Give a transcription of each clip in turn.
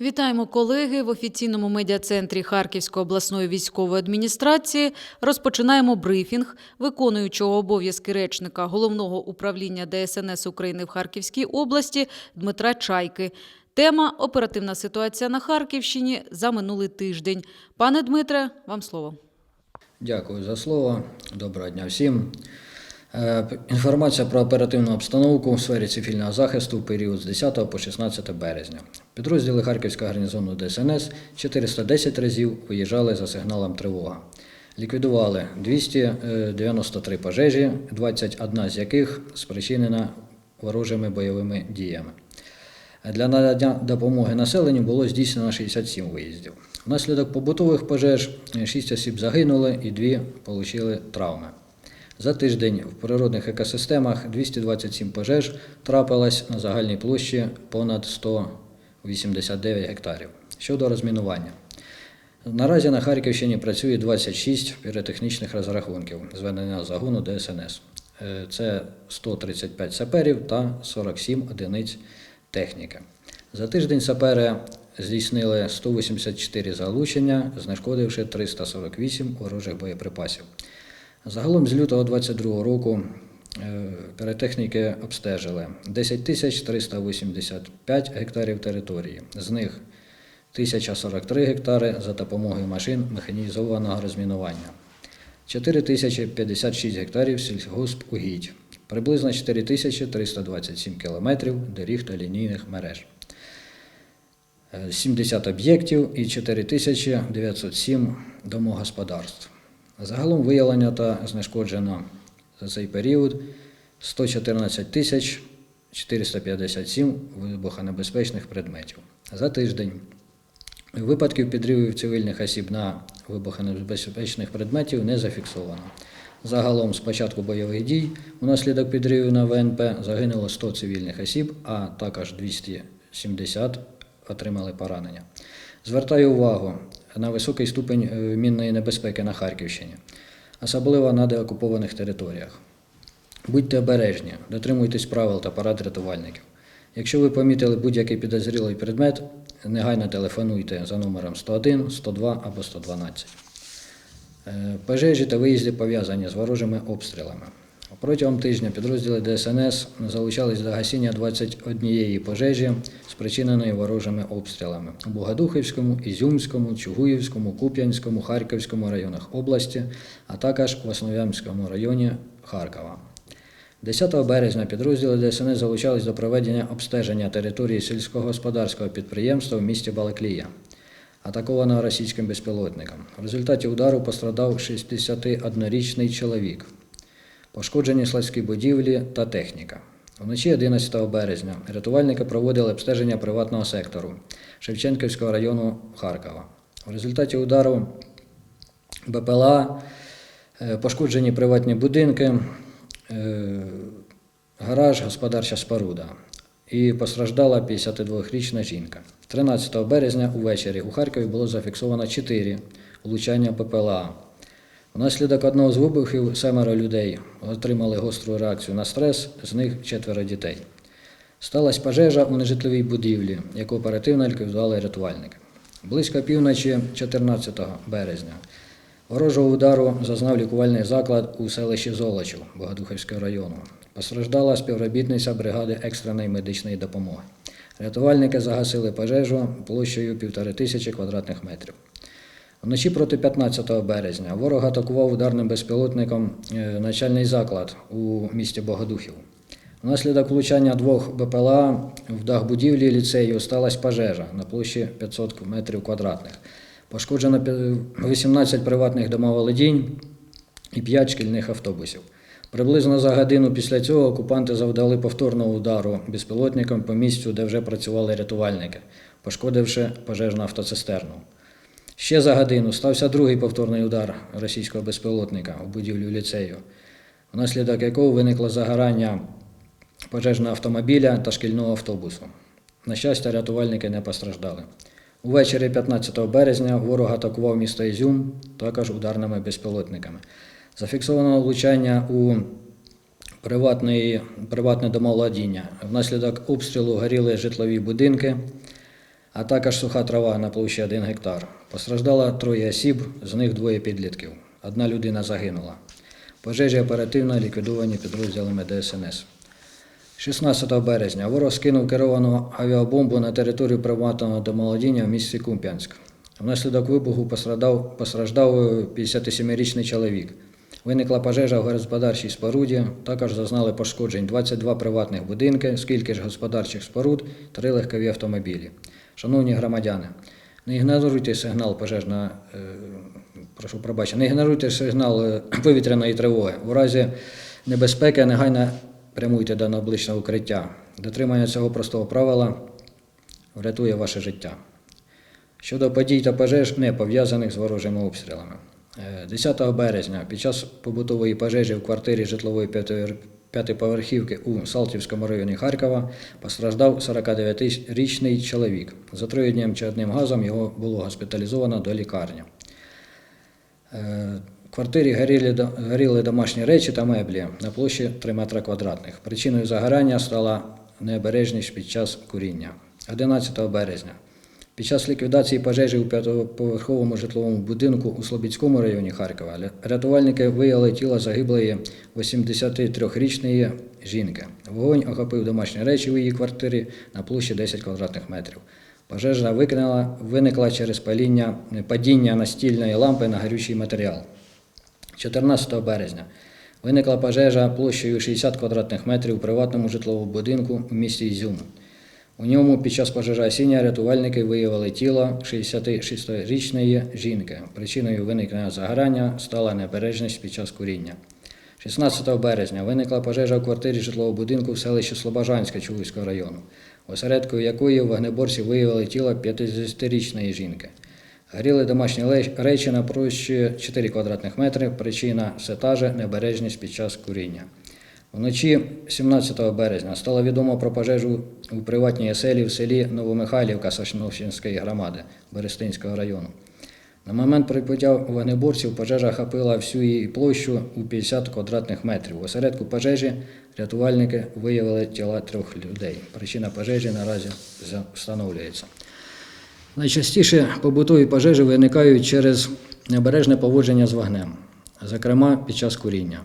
Вітаємо колеги в офіційному медіа-центрі Харківської обласної військової адміністрації. Розпочинаємо брифінг виконуючого обов'язки речника головного управління ДСНС України в Харківській області Дмитра Чайки. Тема оперативна ситуація на Харківщині за минулий тиждень. Пане Дмитре, вам слово. Дякую за слово. Доброго дня всім. Е, Інформація про оперативну обстановку у сфері цивільного захисту в період з 10 по 16 березня. Підрозділи Харківського гарнізону ДСНС 410 разів виїжджали за сигналом тривога. Ліквідували 293 пожежі, 21 з яких спричинена ворожими бойовими діями. Для надання допомоги населенню було здійснено 67 виїздів. Внаслідок побутових пожеж 6 осіб загинули і 2 отримали травми. За тиждень в природних екосистемах 227 пожеж трапилось на загальній площі понад 189 гектарів. Щодо розмінування. Наразі на Харківщині працює 26 піротехнічних розрахунків зведення загону ДСНС. Е, Це 135 саперів та 47 одиниць техніки. За тиждень сапери здійснили 184 залучення, знешкодивши 348 ворожих боєприпасів. Загалом з лютого 2022 року е, піротехніки обстежили 10 тисяч 385 гектарів території. З них 1043 гектари за допомогою машин механізованого розмінування. 4056 гектарів сільгоспугідь, приблизно 4327 кілометрів доріг та лінійних мереж, Е, 70 об'єктів і 4907 домогосподарств. Загалом виявлено та знешкоджено за цей період 114 тисяч 457 вибухонебезпечних предметів. За тиждень Випадків підривів цивільних осіб на вибухонебезпечних предметів не зафіксовано. Загалом з початку бойових дій унаслідок підривів на ВНП загинуло 100 цивільних осіб, а також 270 отримали поранення. Звертаю увагу на високий ступень е, мінної небезпеки на Харківщині, особливо на деокупованих територіях. Будьте обережні, дотримуйтесь правил та порад рятувальників. Якщо ви помітили будь-який підозрілий предмет, негайно телефонуйте за номером 101, 102 або 112. Е, Пожежі та виїзди пов'язані з ворожими обстрілами. Протягом тижня підрозділи ДСНС залучались до гасіння 21 пожежі, спричиненої ворожими обстрілами у Богодухівському, Ізюмському, Чугуївському, Куп'янському, Харківському районах області, а також в Основ'янському районі Харкова. 10 березня підрозділи ДСНС залучались до проведення обстеження території сільськогосподарського підприємства в місті Балаклія, атакованого російським безпілотником. В результаті удару пострадав 61-річний чоловік. Пошкоджені складські будівлі та техніка. Вночі 11 березня рятувальники проводили обстеження приватного сектору Шевченківського району Харкова. В результаті удару БПЛА е, пошкоджені приватні будинки, е, гараж, господарча споруда. І постраждала 52-річна жінка. 13 березня увечері у Харкові було зафіксовано 4 влучання ППЛА. Внаслідок одного з вибухів семеро людей отримали гостру реакцію на стрес, з них четверо дітей. Сталася пожежа у нежитловій будівлі, яку оперативно ліквідували рятувальники. Близько півночі 14 березня ворожого удару зазнав лікувальний заклад у селищі Золочів Богодухівського району. Постраждала співробітниця бригади екстреної медичної допомоги. Рятувальники загасили пожежу площею півтори тисячі квадратних метрів. Вночі проти 15 березня ворог атакував ударним безпілотником е, начальний заклад у місті Богодухів. Внаслідок влучання двох БПЛА в дах будівлі ліцею сталася пожежа на площі 500 метрів квадратних. Пошкоджено 18 приватних домоволодінь і 5 шкільних автобусів. Приблизно за годину після цього окупанти завдали повторного удару безпілотником по місцю, де вже працювали рятувальники, пошкодивши пожежну автоцистерну. Ще за годину стався другий повторний удар російського безпілотника у будівлю ліцею, внаслідок якого виникло загорання пожежного автомобіля та шкільного автобусу. На щастя, рятувальники не постраждали. Увечері 15 березня ворог атакував місто Ізюм також ударними безпілотниками. Зафіксовано влучання у приватне домовладіння. Внаслідок обстрілу горіли житлові будинки, а також суха трава на площі 1 гектар. Постраждало троє осіб, з них двоє підлітків. Одна людина загинула. Пожежі оперативно ліквідовані підрозділами ДСНС. 16 березня ворог скинув керовану авіабомбу на територію приватного домолодіння в місті Кумпянськ. Внаслідок вибуху постраждав, постраждав 57-річний чоловік. Виникла пожежа в господарчій споруді, також зазнали пошкоджень 22 приватних будинки, скільки ж господарчих споруд, три легкові автомобілі. Шановні громадяни, не ігноруйте сигнал пожежна, е, прошу пробачення, не ігноруйте сигнал е, повітряної тривоги. У разі небезпеки негайно прямуйте до найближчого укриття. Дотримання цього простого правила врятує ваше життя. Щодо подій та пожеж, не пов'язаних з ворожими обстрілами. Е, 10 березня під час побутової пожежі в квартирі житлової п'ятиповерхівки у Салтівському районі Харкова постраждав 49-річний чоловік. За отруєнням чадним газом його було госпіталізовано до лікарні. Е, В квартирі горіли, горіли домашні речі та меблі на площі 3 метри квадратних. Причиною загорання стала необережність під час куріння. 11 березня. Під час ліквідації пожежі у п'ятиповерховому житловому будинку у Слобідському районі Харкова рятувальники виявили тіло загиблої 83-річної жінки. Вогонь охопив домашні речі у її квартирі на площі 10 квадратних метрів. Пожежа викинула, виникла через паління, падіння настільної лампи на горючий матеріал. 14 березня виникла пожежа площею 60 квадратних метрів у приватному житловому будинку у місті Ізюм. У ньому під час пожежогасіння рятувальники виявили тіло 66-річної жінки. Причиною виникнення загорання стала необережність під час куріння. 16 березня виникла пожежа у квартирі житлового будинку в селищі Слобожанське Чугуйського району, осередку якої вогнеборці виявили тіло 50-річної жінки. Горіли домашні речі на площі 4 квадратних метри. Причина все та же необережність під час куріння. Вночі 17 березня стало відомо про пожежу у приватній оселі в селі Новомихайлівка Сосновщинської громади Берестинського району. На момент прибуття вогнеборців пожежа охопила всю її площу у 50 квадратних метрів. У осередку пожежі рятувальники виявили тіла трьох людей. Причина пожежі наразі встановлюється. Найчастіше побутові пожежі виникають через необережне поводження з вогнем, зокрема під час куріння.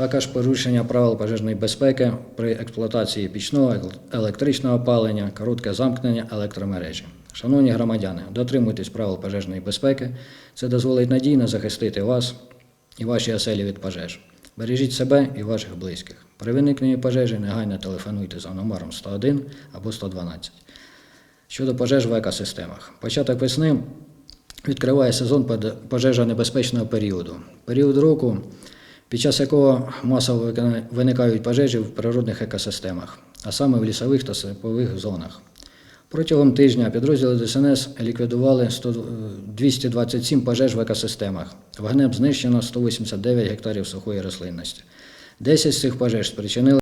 Також порушення правил пожежної безпеки при експлуатації пічного електричного опалення, коротке замкнення електромережі. Шановні громадяни, дотримуйтесь правил пожежної безпеки. Це дозволить надійно захистити вас і ваші оселі від пожеж. Бережіть себе і ваших близьких. При виникненні пожежі негайно телефонуйте за номером 101 або 112. Щодо пожеж в екосистемах. Початок весни відкриває сезон пожежонебезпечного періоду. Період року, під час якого масово виникають пожежі в природних екосистемах, а саме в лісових та степових зонах. Протягом тижня підрозділи ДСНС ліквідували 100 227 пожеж в екосистемах. Вогнем знищено 189 гектарів сухої рослинності. 10 з цих пожеж спричинили